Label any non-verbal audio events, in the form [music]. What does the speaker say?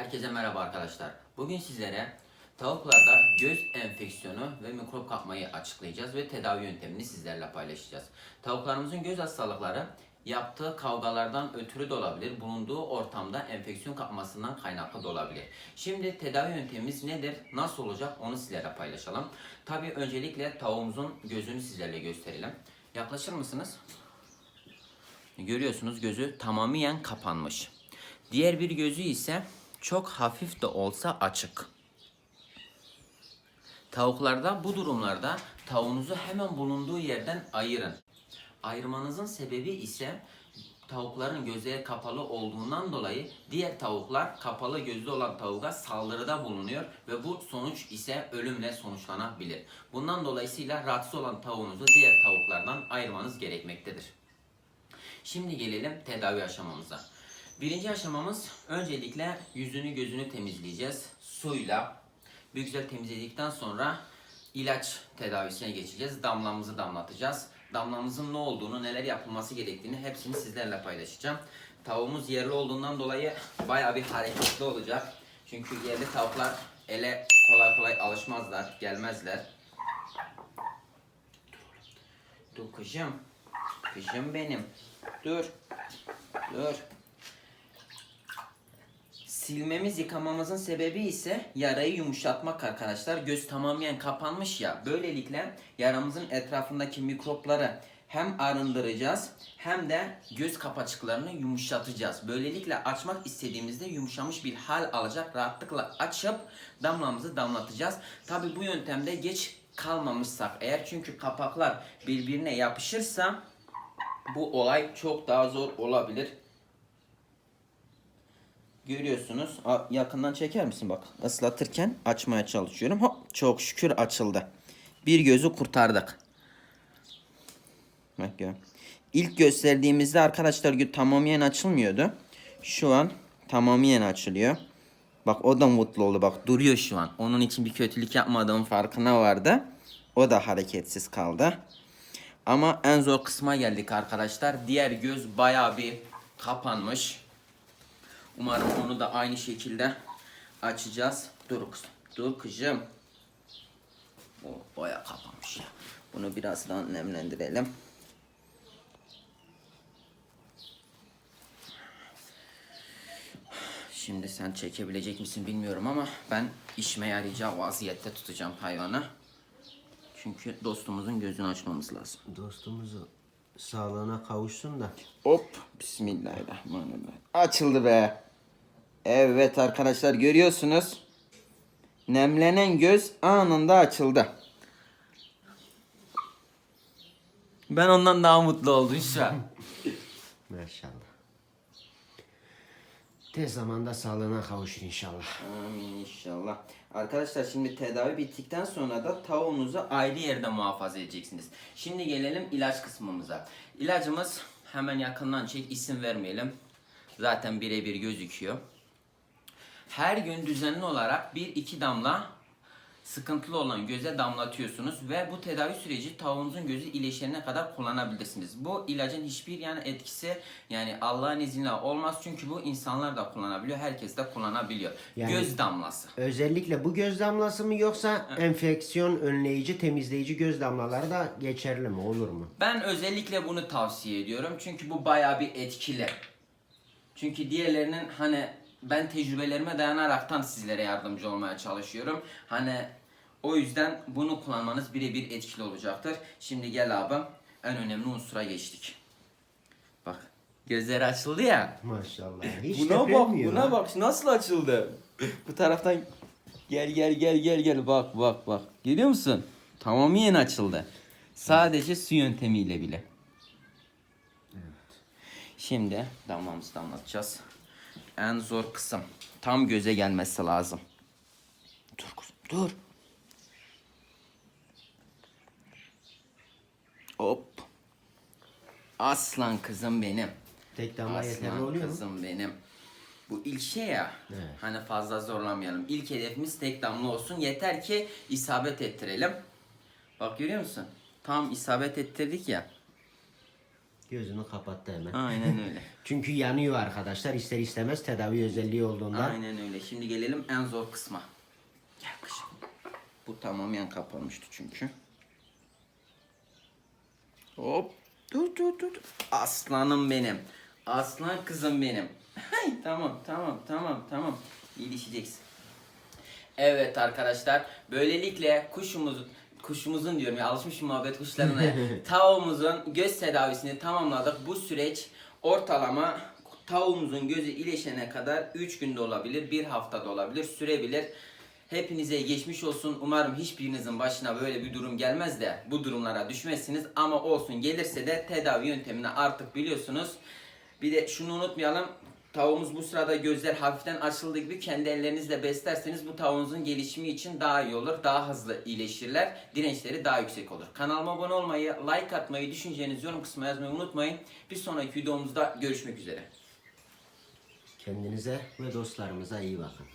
Herkese merhaba arkadaşlar. Bugün sizlere tavuklarda göz enfeksiyonu ve mikrop kapmayı açıklayacağız ve tedavi yöntemini sizlerle paylaşacağız. Tavuklarımızın göz hastalıkları yaptığı kavgalardan ötürü de olabilir, bulunduğu ortamda enfeksiyon kapmasından kaynaklı da olabilir. Şimdi tedavi yöntemimiz nedir, nasıl olacak onu sizlerle paylaşalım. Tabii öncelikle tavuğumuzun gözünü sizlerle gösterelim. Yaklaşır mısınız? Görüyorsunuz gözü tamamen kapanmış. Diğer bir gözü ise çok hafif de olsa açık. Tavuklarda bu durumlarda tavuğunuzu hemen bulunduğu yerden ayırın. Ayırmanızın sebebi ise tavukların gözleri kapalı olduğundan dolayı diğer tavuklar kapalı gözlü olan tavuğa saldırıda bulunuyor ve bu sonuç ise ölümle sonuçlanabilir. Bundan dolayısıyla rahatsız olan tavuğunuzu diğer tavuklardan ayırmanız gerekmektedir. Şimdi gelelim tedavi aşamamıza. Birinci aşamamız öncelikle yüzünü gözünü temizleyeceğiz. Suyla bir güzel temizledikten sonra ilaç tedavisine geçeceğiz. Damlamızı damlatacağız. Damlamızın ne olduğunu, neler yapılması gerektiğini hepsini sizlerle paylaşacağım. Tavuğumuz yerli olduğundan dolayı bayağı bir hareketli olacak. Çünkü yerli tavuklar ele kolay kolay alışmazlar, gelmezler. Dur kızım. Kızım benim. Dur. Dur. Silmemiz, yıkamamızın sebebi ise yarayı yumuşatmak arkadaşlar. Göz tamamen kapanmış ya. Böylelikle yaramızın etrafındaki mikropları hem arındıracağız hem de göz kapacıklarını yumuşatacağız. Böylelikle açmak istediğimizde yumuşamış bir hal alacak. Rahatlıkla açıp damlamızı damlatacağız. Tabi bu yöntemde geç kalmamışsak eğer çünkü kapaklar birbirine yapışırsa bu olay çok daha zor olabilir. Görüyorsunuz. Yakından çeker misin bak. Islatırken açmaya çalışıyorum. Hop, çok şükür açıldı. Bir gözü kurtardık. Bak gör. İlk gösterdiğimizde arkadaşlar gö- tamamen açılmıyordu. Şu an tamamen açılıyor. Bak o da mutlu oldu bak duruyor şu an. Onun için bir kötülük yapmadığım farkına vardı. O da hareketsiz kaldı. Ama en zor kısma geldik arkadaşlar. Diğer göz bayağı bir kapanmış. Umarım onu da aynı şekilde açacağız. Dur kızım. Dur kızım. O bayağı kapanmış ya. Bunu biraz daha nemlendirelim. Şimdi sen çekebilecek misin bilmiyorum ama ben işime yarayacak vaziyette tutacağım hayvanı. Çünkü dostumuzun gözünü açmamız lazım. Dostumuzu sağlığına kavuşsun da. Hop. Bismillahirrahmanirrahim. Açıldı be. Evet arkadaşlar görüyorsunuz. Nemlenen göz anında açıldı. Ben ondan daha mutlu oldum şu [laughs] an. Maşallah. Tez zamanda sağlığına kavuşur inşallah. Amin inşallah. Arkadaşlar şimdi tedavi bittikten sonra da tavuğunuzu ayrı yerde muhafaza edeceksiniz. Şimdi gelelim ilaç kısmımıza. İlacımız hemen yakından çek isim vermeyelim. Zaten birebir gözüküyor. Her gün düzenli olarak 1-2 damla sıkıntılı olan göze damlatıyorsunuz ve bu tedavi süreci tavuğunuzun gözü iyileşene kadar kullanabilirsiniz. Bu ilacın hiçbir yani etkisi yani Allah'ın izniyle olmaz çünkü bu insanlar da kullanabiliyor, herkes de kullanabiliyor. Yani- Göz damlası. Özellikle bu göz damlası mı yoksa enfeksiyon önleyici, temizleyici göz damlaları da geçerli mi? Olur mu? Ben özellikle bunu tavsiye ediyorum çünkü bu bayağı bir etkili. Çünkü diğerlerinin hani ben tecrübelerime dayanaraktan sizlere yardımcı olmaya çalışıyorum. Hani o yüzden bunu kullanmanız birebir etkili olacaktır. Şimdi gel abi en önemli unsura geçtik. Bak gözleri açıldı ya. Maşallah. Hiç buna bak buna ha. bak nasıl açıldı. Bu taraftan gel gel gel gel gel bak bak bak. Görüyor musun? Tamamen açıldı. Sadece su yöntemiyle bile. Şimdi damlamızı damlatacağız. En zor kısım. Tam göze gelmesi lazım. Dur kuzum dur. Hop. Aslan kızım benim. Tek damla yeterli Aslan oluyor mu? kızım benim. Bu ilk şey ya. Evet. Hani fazla zorlamayalım. İlk hedefimiz tek damla olsun. Yeter ki isabet ettirelim. Bak görüyor musun? Tam isabet ettirdik ya. Gözünü kapattı hemen. Aynen [laughs] öyle. Çünkü yanıyor arkadaşlar. İster istemez tedavi özelliği olduğundan. Aynen öyle. Şimdi gelelim en zor kısma. Gel kızım. Bu tamamen kapanmıştı çünkü. Hop. Dur dur dur. Aslanım benim. Aslan kızım benim. [laughs] Hay, tamam tamam tamam tamam. İyileşeceksin. Evet arkadaşlar. Böylelikle kuşumuzun kuşumuzun diyorum ya alışmışım muhabbet kuşlarına. [laughs] Tavuğumuzun göz tedavisini tamamladık. Bu süreç ortalama tavuğumuzun gözü iyileşene kadar 3 günde olabilir, 1 haftada olabilir, sürebilir. Hepinize geçmiş olsun. Umarım hiçbirinizin başına böyle bir durum gelmez de bu durumlara düşmezsiniz. Ama olsun gelirse de tedavi yöntemini artık biliyorsunuz. Bir de şunu unutmayalım. Tavuğumuz bu sırada gözler hafiften açıldığı gibi kendi ellerinizle beslerseniz bu tavuğunuzun gelişimi için daha iyi olur. Daha hızlı iyileşirler. Dirençleri daha yüksek olur. Kanalıma abone olmayı, like atmayı, düşüncenizi yorum kısmına yazmayı unutmayın. Bir sonraki videomuzda görüşmek üzere. Kendinize ve dostlarımıza iyi bakın.